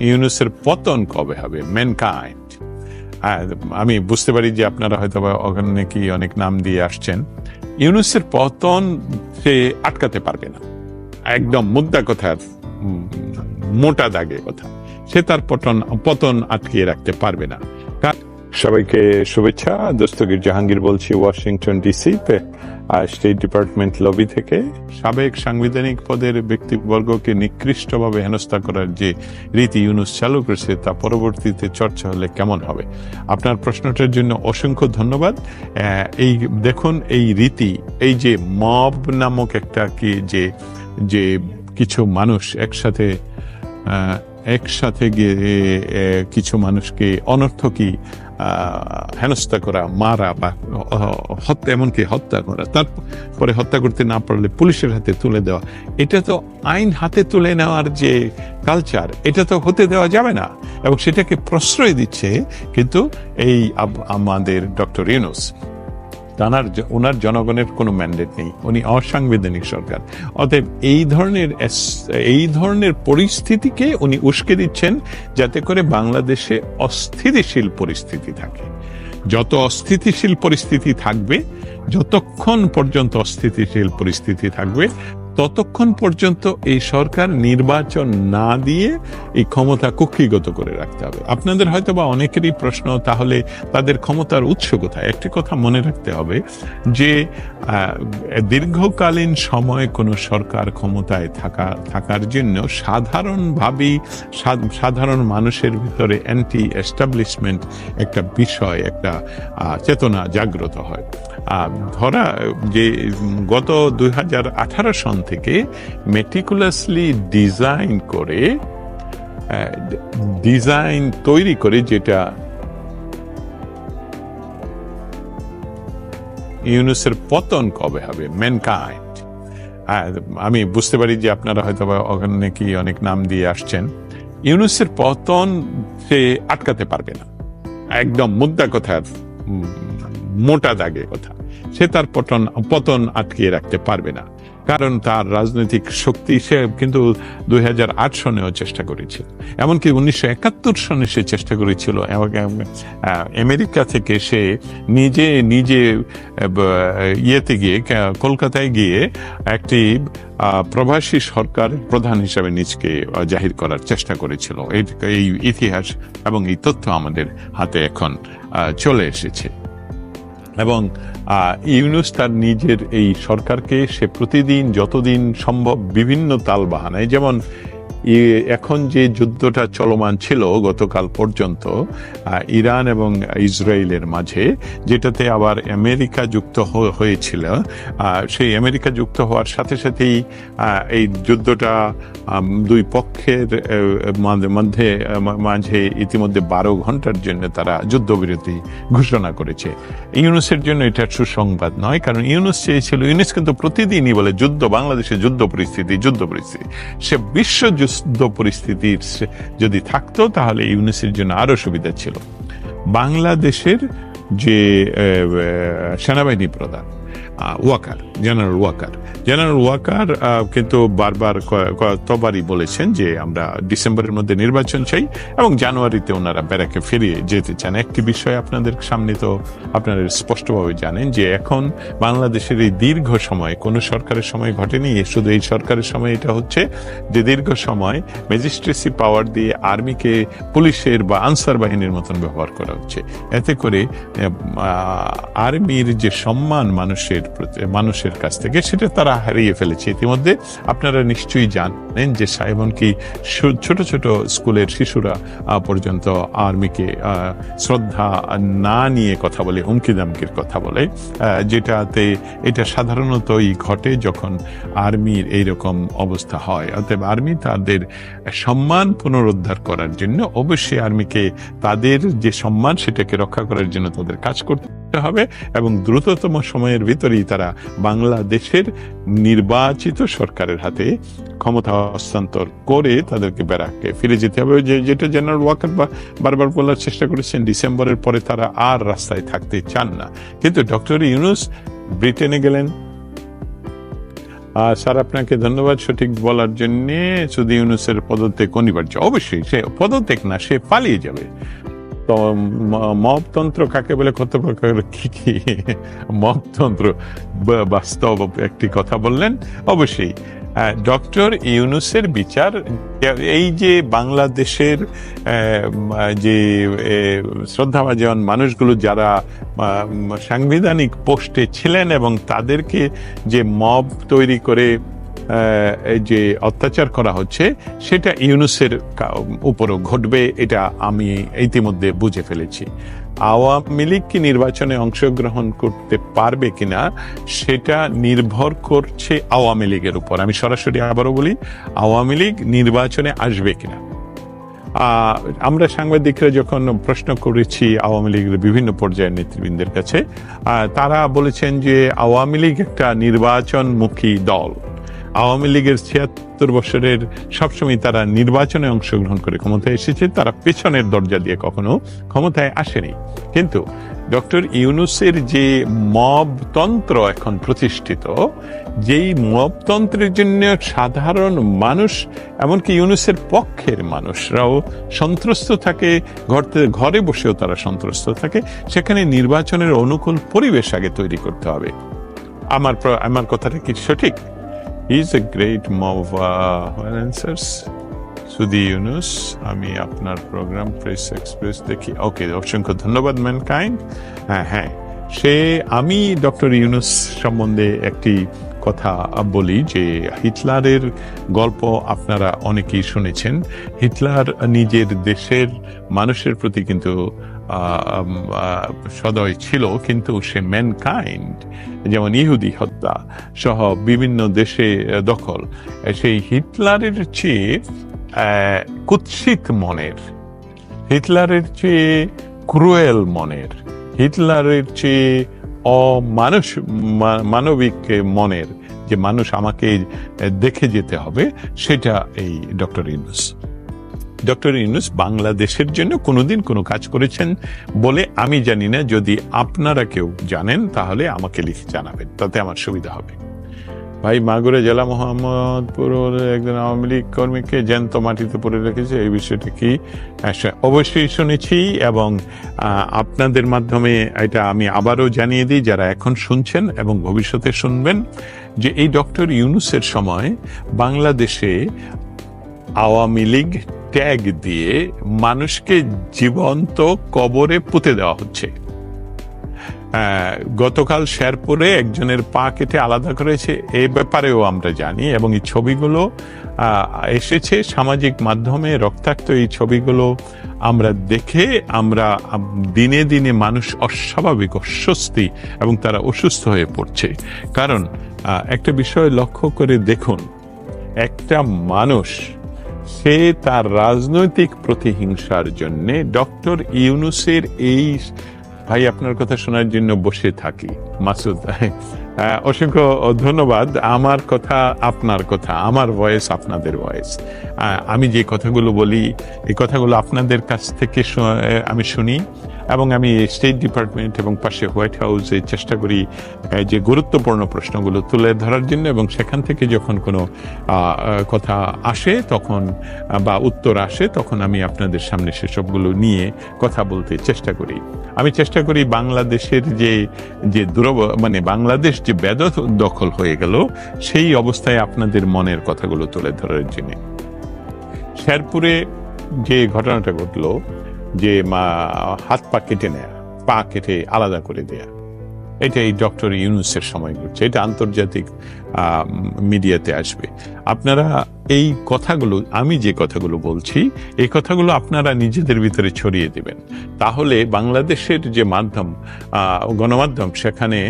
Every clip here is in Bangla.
ইউনুসের পতন কবে হবে? ম্যানকাইন্ড আমি বুঝতে পারি যে আপনারা হয়তো ওখানে কি অনেক নাম দিয়ে আসছেন। ইউনুসের পতন সে আটকাতে পারবে না। একদম মুদ্রা কথা, মোটা দাগে কথা। সে তার পতন পতন আটকিয়ে রাখতে পারবে না। সবাইকে শুভেচ্ছা। দস্তগীর জাহাঙ্গীর বলছি Washington DC state department lobby থেকে সাবেক সাংবিধানিক পদের ব্যক্তিবর্গকে নিকৃষ্টভাবে হেনস্থা করার যে রীতি ইউনুস চালু করেছে তা পরবর্তীতে চর্চা হলে কেমন হবে? আপনার প্রশ্নটার জন্য অসংখ্য ধন্যবাদ। এই দেখুন এই রীতি এই যে মব নামক একটা কি যে যে কিছু মানুষ একসাথে একসাথে গিয়ে কিছু মানুষকে অনর্থকী আহ, হেনস্থা করা, মারা বা হত্যা, এমনকি হত্যা করা, তারপরে হত্যা করতে না পারলে পুলিশের হাতে তুলে দেওয়া, এটা তো আইন হাতে তুলে নেওয়ার যে কালচার এটা তো হতে দেওয়া যাবে না। এবং সেটাকে প্রশ্রয় দিচ্ছে কিন্তু এই আমাদের ডক্টর ইউনুস। তানার ওনার জনগণের কোনো ম্যান্ডেট নেই। উনি অসাংবিধানিক সরকার। অতএব এই ধরনের এই ধরনের পরিস্থিতিকে উনি উস্কে দিচ্ছেন যাতে করে বাংলাদেশে অস্থিতিশীল পরিস্থিতি থাকে। যত অস্থিতিশীল পরিস্থিতি থাকবে, যতক্ষণ পর্যন্ত অস্থিতিশীল পরিস্থিতি থাকবে ততক্ষণ পর্যন্ত এই সরকার নির্বাচন না দিয়ে এই ক্ষমতা কক্ষিগত করে রাখতে হবে। আপনাদের হয়তো বা অনেকেরই প্রশ্ন, তাহলে তাদের ক্ষমতার উৎস কোথায়? একটি কথা মনে রাখতে হবে যে দীর্ঘকালীন সময় কোনো সরকার ক্ষমতায় থাকা, থাকার জন্য সাধারণভাবেই সাধারণ মানুষের ভিতরে অ্যান্টি এস্টাবলিশমেন্ট একটা বিষয়, একটা চেতনা জাগ্রত হয়। ধরা যে গত দুই হাজার আঠারো সন থেকে মেটিকুলাসলি ডিজাইন করে ডিজাইন তৈরি করে যেটা ইউনুসের পতন কবে হবে ম্যানকাইন্ড আমি বুঝতে পারি যে আপনারা হয়তো ওখানে কি অনেক নাম দিয়ে আসছেন। ইউনুসের পতন সে আটকাতে পারবে না। একদম মুদ্রা কথা মোটা দাগে কথা। সে তার পতন পতন আটকিয়ে রাখতে পারবে না। কারণ তার রাজনৈতিক শক্তি সে কিন্তু দুই হাজার আট সনেও চেষ্টা করেছিল। এমনকি উনিশশো একাত্তর সনে সে চেষ্টা করেছিল। আমেরিকা থেকে সে নিজে নিজে ইয়েতে গিয়ে কলকাতায় গিয়ে একটি প্রবাসী সরকার প্রধান হিসাবে নিজকে জাহির করার চেষ্টা করেছিল। এই- ইতিহাস এবং এই তথ্য আমাদের হাতে এখন চলে এসেছে। এবং ইউনুস তার নিজের এই সরকারকে সে প্রতিদিন যতদিন সম্ভব বিভিন্ন তাল বাহানায় যেমন এখন যে যুদ্ধটা চলমান ছিল গতকাল পর্যন্ত ইরান এবং ইসরায়েলের মাঝে, যেটাতে আবার আমেরিকা যুক্ত হয়েছিল সেই আমেরিকা যুক্ত হওয়ার সাথে সাথেই এই যুদ্ধটা দুই পক্ষের মধ্যে মাঝে ইতিমধ্যে বারো ঘণ্টার জন্য তারা যুদ্ধবিরতি ঘোষণা করেছে। ইউনুসের জন্য এটা সুসংবাদ নয়, কারণ ইউনুস চেয়েছিল, ইউনুস কিন্তু প্রতিদিনই বলে যুদ্ধ, বাংলাদেশে যুদ্ধ পরিস্থিতি যুদ্ধ পরিস্থিতি। সে বিশ্ব যুদ্ধ পরিস্থিতির যদি থাকতো তাহলে ইউনিসের জন্য আরও সুবিধা ছিল। বাংলাদেশের যে সেনাবাহিনী প্রধান ওয়াকার, জেনারেল ওয়াকার। জেনারেল ওয়াকার কিন্তু বারবার কতবারই বলেছেন যে আমরা ডিসেম্বরের মধ্যে নির্বাচন চাই এবং জানুয়ারিতে ওনারা ব্যারাকে ফিরিয়ে যেতে চান। একটি বিষয় আপনাদের সামনে তো আপনারা স্পষ্টভাবে জানেন যে এখন বাংলাদেশের এই দীর্ঘ সময়, কোনো সরকারের সময় ঘটেনি, শুধু এই সরকারের সময়, এটা হচ্ছে যে দীর্ঘ সময় ম্যাজিস্ট্রেসি পাওয়ার দিয়ে আর্মিকে পুলিশের বা আনসার বাহিনীর মতন ব্যবহার করা হচ্ছে। এতে করে আর্মির যে সম্মান মানুষের প্রতি মানুষের কাছ থেকে, সেটা তারা হারিয়ে ফেলেছে। ইতিমধ্যে আপনারা নিশ্চয়ই জানেন যে সাহেবন কি ছোট ছোট স্কুলের শিশুরা পর্যন্ত আর্মিকে শ্রদ্ধা না নিয়ে কথা বলে, হুমকি দামকির কথা বলে যেটাতে এটা সাধারণতই ঘটে যখন আর্মির এইরকম অবস্থা হয়। অতএব আর্মি তাদের সম্মান পুনরুদ্ধার করার জন্য অবশ্যই আর্মিকে তাদের যে সম্মান, সেটাকে রক্ষা করার জন্য তাদের কাজ করতে হবে এবং দ্রুততম সময়ের ভিতরেই তারা বাংলাদেশের নির্বাচিত সরকারের হাতে ক্ষমতা হস্তান্তর করে তাদেরকে ব্যারাককে ফিরে যেতে হবে। যেটা জেনারেল ওয়াকার বারবার বলার চেষ্টা করেছেন, ডিসেম্বরের পরে তারা আর রাস্তায় থাকতে চান না। কিন্তু ডক্টর ইউনুস ব্রিটেনে গেলেন। স্যার, আপনাকে ধন্যবাদ সঠিক বলার জন্য। শুধু ইউনুসের পদত্যাগ অনিবার্য। অবশ্যই সে পদত্যাগ না, সে পালিয়ে যাবে। তো ম- মবতন্ত্র কাকে বলে কত প্রকার? কি কি? মবতন্ত্র বা- বাস্তব একটি কথা বললেন। অবশ্যই। ডক্টর ইউনুসের বিচার, এই যে বাংলাদেশের যে শ্রদ্ধাভাজন মানুষগুলো যারা সাংবিধানিক পোস্টে ছিলেন এবং তাদেরকে যে মব তৈরি করে যে অত্যাচার করা হচ্ছে, সেটা ইউনুসের উপরও ঘটবে, এটা আমি ইতিমধ্যে বুঝে ফেলেছি। আওয়ামী লীগ কি নির্বাচনে অংশগ্রহণ করতে পারবে কিনা, সেটা নির্ভর করছে আওয়ামী লীগের উপর। আমি সরাসরি আবারও বলি, আওয়ামী লীগ নির্বাচনে আসবে কিনা। আমরা সাংবাদিকরা যখন প্রশ্ন করেছি আওয়ামী লীগের বিভিন্ন পর্যায়ের নেতৃবৃন্দের কাছে তারা বলেছেন যে আওয়ামী লীগ একটা নির্বাচনমুখী দল। আওয়ামী লীগের ছিয়াত্তর বছরের সবসময় তারা নির্বাচনে অংশগ্রহণ করে ক্ষমতায় এসেছে, তারা পেছনের দরজা দিয়ে কখনো ক্ষমতায় আসেনি। কিন্তু ডক্টর ইউনুসের যে মবতন্ত্র এখন প্রতিষ্ঠিত, যেই মবতন্ত্রের জন্য সাধারণ মানুষ, এমনকি ইউনুসের পক্ষের মানুষরাও সন্ত্রস্ত থাকে ঘর ঘরে বসেও তারা সন্ত্রস্ত থাকে, সেখানে নির্বাচনের অনুকূল পরিবেশ আগে তৈরি করতে হবে। আমার আমার কথাটা কি সঠিক? ইজ এ গ্রেট মভ সুদি ইউনুস আমি আপনার প্রোগ্রাম প্রেস এক্সপ্রেস দেখি। ওকে অসংখ্য ধন্যবাদ ম্যানকাইন্ড হ্যাঁ হ্যাঁ। সে, আমি ডক্টর ইউনুস সম্বন্ধে একটি কথা বলি যে হিটলারের গল্প আপনারা অনেকেই শুনেছেন। হিটলার নিজের দেশের মানুষের প্রতি কিন্তু সদয় ছিল, কিন্তু সে ম্যানকাইন্ড, যেমন ইহুদি হত্যা সহ বিভিন্ন দেশে দখল। সেই হিটলারের চেয়ে কুৎসিত মনের, হিটলারের চেয়ে ক্রুয়েল মনের, হিটলারের চেয়ে অমানুষ, মা- মানবিক মনের যে মানুষ আমাকে দেখে যেতে হবে, সেটা এই ডক্টর ইউনুস। ডক্টর ইউনুস বাংলাদেশের জন্য কোনোদিন কোনো কাজ করেছেন বলে আমি জানি না। যদি আপনারা কেউ জানেন, তাহলে আমাকে লিখে জানাবেন, তাতে আমার সুবিধা হবে। ভাই, মাগুরে জেলা মোহাম্মদপুর একজন আওয়ামী লীগ কর্মীকে জ্যান্ত মাটিতে পড়ে রেখেছে। এই বিষয়টা কি? অবশ্যই শুনেছি এবং আপনাদের মাধ্যমে এটা আমি আবারও জানিয়ে দিই, যারা এখন শুনছেন এবং ভবিষ্যতে শুনবেন, যে এই ডক্টর ইউনুসের সময় বাংলাদেশে আওয়ামী লীগ ট্যাগ দিয়ে মানুষকে জীবন্ত কবরে পুঁতে দেওয়া হচ্ছে। গতকাল শেরপুরে একজনের পা কেটে আলাদা করেছে, এ ব্যাপারেও আমরা জানি এবং এই ছবিগুলো এসেছে সামাজিক মাধ্যমে, রক্তাক্ত এই ছবিগুলো আমরা দেখে আমরা দিনে দিনে মানুষ অস্বাভাবিক অস্বস্তি এবং তারা অসুস্থ হয়ে পড়ছে। কারণ একটা বিষয় লক্ষ্য করে দেখুন, একটা মানুষ, সে তার রাজনৈতিক প্রতিহিংসার জন্যে ডক্টর ইউনুসের এই ভাই, আপনার কথা শোনার জন্য বসে থাকি। মাসুদ অসংখ্য ধন্যবাদ। আমার কথা আপনার কথা, আমার ভয়েস আপনাদের ভয়েস আমি যে কথাগুলো বলি, এই কথাগুলো আপনাদের কাছ থেকে আমি শুনি। এবং আমি স্টেট ডিপার্টমেন্ট এবং পাশে হোয়াইট হাউসে চেষ্টা করি যে গুরুত্বপূর্ণ প্রশ্নগুলো তুলে ধরার জন্য এবং সেখান থেকে যখন কোনো কথা আসে তখন বা উত্তর আসে তখন আমি আপনাদের সামনে সেসবগুলো নিয়ে কথা বলতে চেষ্টা করি। আমি চেষ্টা করি বাংলাদেশের যে যে দুরব মানে বাংলাদেশ যে বেদ দখল হয়ে গেল, সেই অবস্থায় আপনাদের মনের কথাগুলো তুলে ধরার জন্য। শেরপুরে যে ঘটনাটা ঘটলো যে মা হাত পা কেটে নেয়া, পা কেটে আলাদা করে দেয়া। এটা এই ডক্টর ইউনুসের সময় ঘটছে। এটা আন্তর্জাতিক মিডিয়াতে আসবে। আপনারা এই কথাগুলো, আমি যে কথাগুলো বলছি, এই কথাগুলো আপনারা নিজেদের ভিতরে ছড়িয়ে দেবেন। তাহলে বাংলাদেশের যে মাধ্যম গণমাধ্যম, সেখানে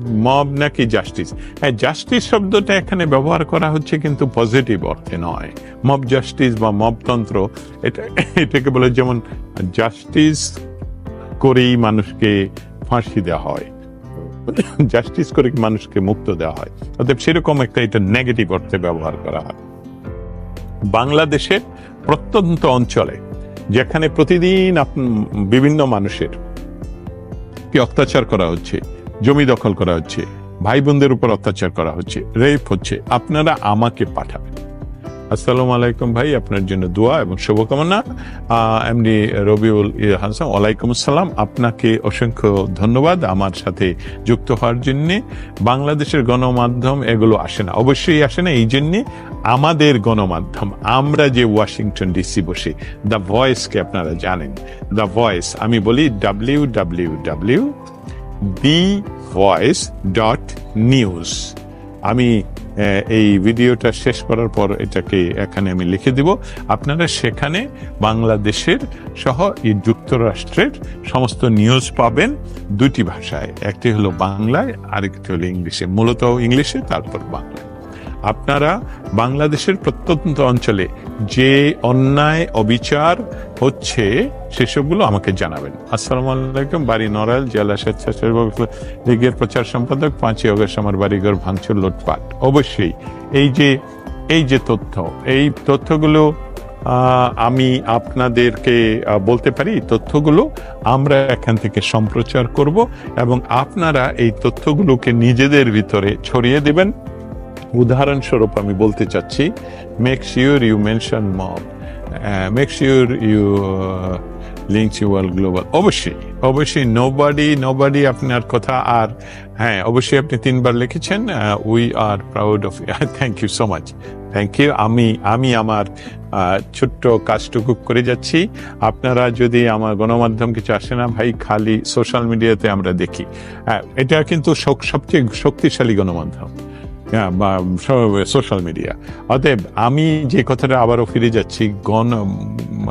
মব নাকি জাস্টিস হ্যাঁ জাস্টিস শব্দটা এখানে ব্যবহার করা হচ্ছে কিন্তু পজিটিভ অর্থে নয়। মব জাস্টিস বা মবতন্ত্র এটা, এটাকে বলে যেমন জাস্টিস করেই মানুষকে ফাঁসি দেওয়া হয়। জাস্টিস করে মানুষকে মুক্ত দেওয়া হয়। অতএব সেরকম একটা এটা নেগেটিভ অর্থে ব্যবহার করা হয়। বাংলাদেশের প্রত্যন্ত অঞ্চলে, যেখানে প্রতিদিন বিভিন্ন মানুষের কি অত্যাচার করা হচ্ছে জমি দখল করা হচ্ছে ভাই বোনদের উপর অত্যাচার করা হচ্ছে, রেপ হচ্ছে, আপনারা আমাকে পাঠাবেন। আসসালামু আলাইকুম ভাই, আপনার জন্য দোয়া এবং শুভকামনা। এমনি রবিউল হাসান, ওয়ালাইকুম আসসালাম। আপনাকে অসংখ্য ধন্যবাদ আমার সাথে যুক্ত হওয়ার জন্যে। বাংলাদেশের গণমাধ্যম এগুলো আসে না, অবশ্যই আসে না, এই জন্যে আমাদের গণমাধ্যম, আমরা যে ওয়াশিংটন ডিসি বসে, দ্য ভয়েসকে আপনারা জানেন। দ্য ভয়েস, আমি বলি W W W voice dot news আমি এই ভিডিওটা শেষ করার পর এটাকে এখানে আমি লিখে দিব। আপনারা সেখানে বাংলাদেশের সহ এই যুক্তরাষ্ট্রের সমস্ত নিউজ পাবেন দুটি ভাষায়। একটি হলো বাংলায়, আরেকটি হলো ইংলিশে। মূলত ইংলিশে, তারপর বাংলায়। আপনারা বাংলাদেশের প্রত্যন্ত অঞ্চলে যে অন্যায়, অবিচার হচ্ছে সেসবগুলো আমাকে জানাবেন। আসসালামু আলাইকুম, বাড়ি নড়াইল, জেলা স্বেচ্ছাসেবক লীগের প্রচার সম্পাদক, পাঁচই অগস্ট আমার বাড়িঘর ভাঙচুর লুটপাট। অবশ্যই, এই যে এই যে তথ্য, এই তথ্যগুলো আমি আপনাদেরকে বলতে পারি তথ্যগুলো আমরা এখান থেকে সম্প্রচার করব এবং আপনারা এই তথ্যগুলোকে নিজেদের ভিতরে ছড়িয়ে দেবেন। উদাহরণস্বরূপ আমি বলতে চাচ্ছি make sure you mention mob make sure you links you world global অবশ্যই অবশ্যই নো বাডি নো বাডি আপনার কথা আর হ্যাঁ অবশ্যই আপনি তিনবার লিখেছেন we are proud of thank you so much thank you আমি আমি আমার ছোট্ট কাজটুকু করে যাচ্ছি। আপনারা যদি আমার গণমাধ্যম কিছু আসে না ভাই, খালি সোশ্যাল মিডিয়াতে আমরা দেখি। এটা কিন্তু সবচেয়ে শক্তিশালী গণমাধ্যম। সোশ্যাল মিডিয়া অতএব আমি যে কথাটা আবারও ফিরে যাচ্ছি, গণ,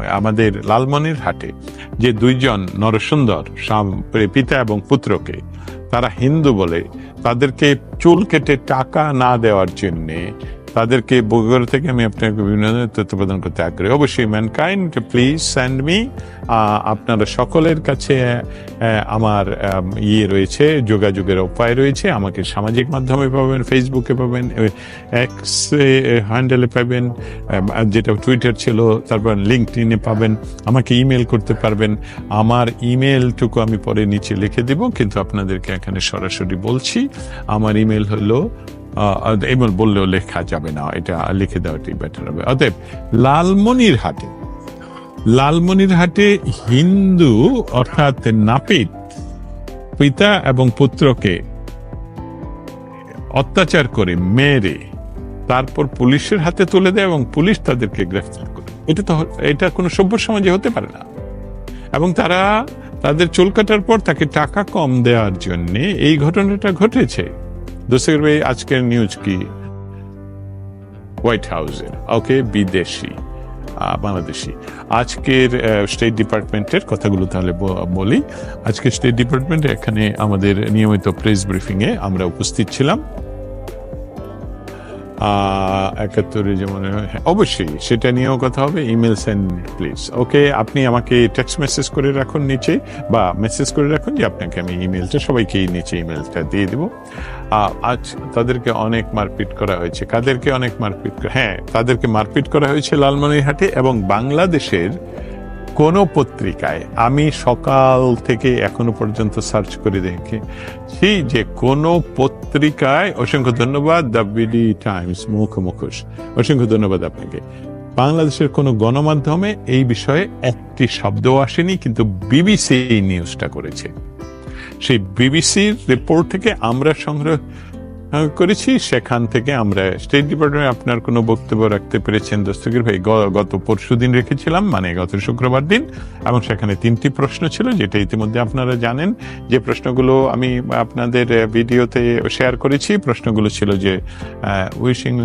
আমাদের লালমনির হাটে যে দুইজন নরসুন্দর পিতা এবং পুত্রকে, তারা হিন্দু বলে, তাদেরকে চুল কেটে টাকা না দেওয়ার জন্যে তাদেরকে বগুড়া থেকে আমি আপনাকে বিভিন্ন তথ্য প্রদান করতে আগ্রহী। অবশ্যই ম্যানকাইন্ড প্লিজ সেন্ড মি আপনারা সকলের কাছে আমার ইয়ে রয়েছে, যোগাযোগের উপায় রয়েছে। আমাকে সামাজিক মাধ্যমে পাবেন ফেসবুকে পাবেন এক্স হ্যান্ডেলে পাবেন যেটা টুইটার ছিল, তারপর লিঙ্কডিনে পাবেন। আমাকে ইমেল করতে পারবেন। আমার ইমেলটুকু আমি পরে নিচে লিখে দিব, কিন্তু আপনাদেরকে এখানে সরাসরি বলছি। আমার ইমেল হলো ইমেল বললেও লেখা যাবে না, এটা লিখে দেওয়াটাই বেটার হবে। অতএব লালমনির হাটে লালমনির হাটে হিন্দু অর্থাৎ নাপিত পিতা এবং পুত্রকে অত্যাচার করে, মেরে, তারপর পুলিশের হাতে তুলে দেয় এবং পুলিশ তাদেরকে গ্রেফতার করে। এটা তো এটা কোনো সভ্য সমাজে হতে পারে না। এবং তারা তাদের চুল কাটার পর তাকে টাকা কম দেওয়ার জন্য এই ঘটনাটা ঘটেছে। দোষের ভাই, আজকের নিউজ কি? হোয়াইট হাউসের ওকে বিদেশি বাংলাদেশি। আজকের স্টেট ডিপার্টমেন্টের কথাগুলো তাহলে বলি। আজকে স্টেট ডিপার্টমেন্ট এখানে আমাদের নিয়মিত প্রেস ব্রিফিংয়ে আমরা উপস্থিত ছিলাম। একাত্তরে যে যেমন হ্যাঁ, অবশ্যই সেটা নিয়েও কথা হবে। ইমেল সেন্ড প্লিজ ওকে আপনি আমাকে টেক্সট মেসেজ করে রাখুন নিচে বা মেসেজ করে রাখুন যে আপনাকে আমি ইমেলটা সবাইকেই নিচে ইমেলটা দিয়ে দেবো। আজ তাদেরকে অনেক মারপিট করা হয়েছে। কাদেরকে অনেক মারপিট হ্যাঁ তাদেরকে মারপিট করা হয়েছে লালমনিরহাটে এবং বাংলাদেশের কোন পত্রিকায় আমি সকাল থেকে এখনও পর্যন্ত সার্চ করে দেখি সেই যে কোন পত্রিকায়, অসংখ্য ধন্যবাদ, দ্য বিডি টাইমস, মুখ মুখোশ। অসংখ্য ধন্যবাদ আপনাকে। বাংলাদেশের কোন গণমাধ্যমে এই বিষয়ে একটি শব্দও আসেনি, কিন্তু বিবিসি এই নিউজটা করেছে। সেই বিবিসির রিপোর্ট থেকে আমরা সংগ্রহ করেছি। সেখান থেকে আমরা স্টেট ডিপার্টমেন্টে আপনার কোনো বক্তব্য রাখতে পেরেছেন দস্তগীর ভাই। গত পরশু দিন রেখেছিলাম মানে গত শুক্রবার দিন, এবং সেখানে তিনটি প্রশ্ন ছিল, যেটা ইতিমধ্যে আপনারা জানেন। যে প্রশ্নগুলো আমি আপনাদের ভিডিওতে শেয়ার করেছি, প্রশ্নগুলো ছিল যে wishing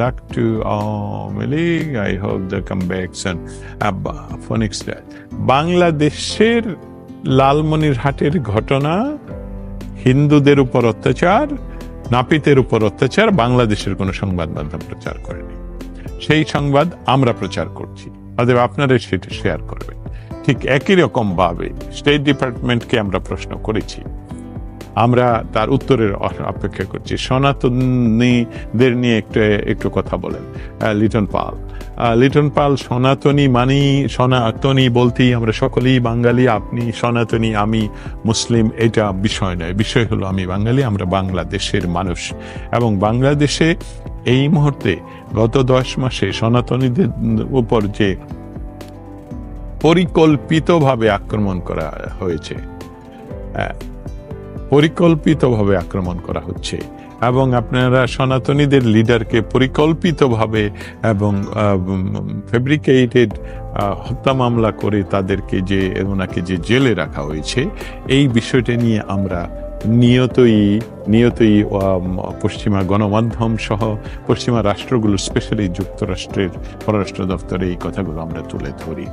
luck to league I hope the come backs phoenix বাংলাদেশের লালমনিরহাটের ঘটনা, হিন্দুদের উপর অত্যাচার নাপিতের উপর অত্যাচার, বাংলাদেশের কোনো সংবাদ মাধ্যম প্রচার করেনি। সেই সংবাদ আমরা প্রচার করছি। অতএব আপনারা সেটা শেয়ার করবেন। ঠিক একই রকম ভাবে স্টেট ডিপার্টমেন্টকে আমরা প্রশ্ন করেছি। আমরা তার উত্তরের অপেক্ষা করছি। সনাতনীদের নিয়ে একটু একটু কথা বলেন লিটন পাল। লিটন পাল সনাতনী মানি সনাতনী বলতেই আমরা সকলেই বাঙালি আপনি সনাতনী আমি মুসলিম এটা বিষয় নয়। বিষয় হলো আমি বাঙালি আমরা বাংলাদেশের মানুষ। এবং বাংলাদেশে এই মুহূর্তে গত দশ মাসে সনাতনীদের উপর যে পরিকল্পিতভাবে আক্রমণ করা হয়েছে হ্যাঁ, পরিকল্পিতভাবে আক্রমণ করা হচ্ছে এবং আপনারা সনাতনীদের লিডারকে পরিকল্পিতভাবে এবং ফেব্রিকেটেড হত্যা মামলা করে তাদেরকে যে, ওনাকে যে জেলে রাখা হয়েছে, এই বিষয়টা নিয়ে আমরা নিয়তই নিয়তই পশ্চিমা গণমাধ্যম সহ পশ্চিমা রাষ্ট্রগুলো, স্পেশালি যুক্তরাষ্ট্রের পররাষ্ট্র দপ্তরে এই কথাগুলো আমরা তুলে ধরি।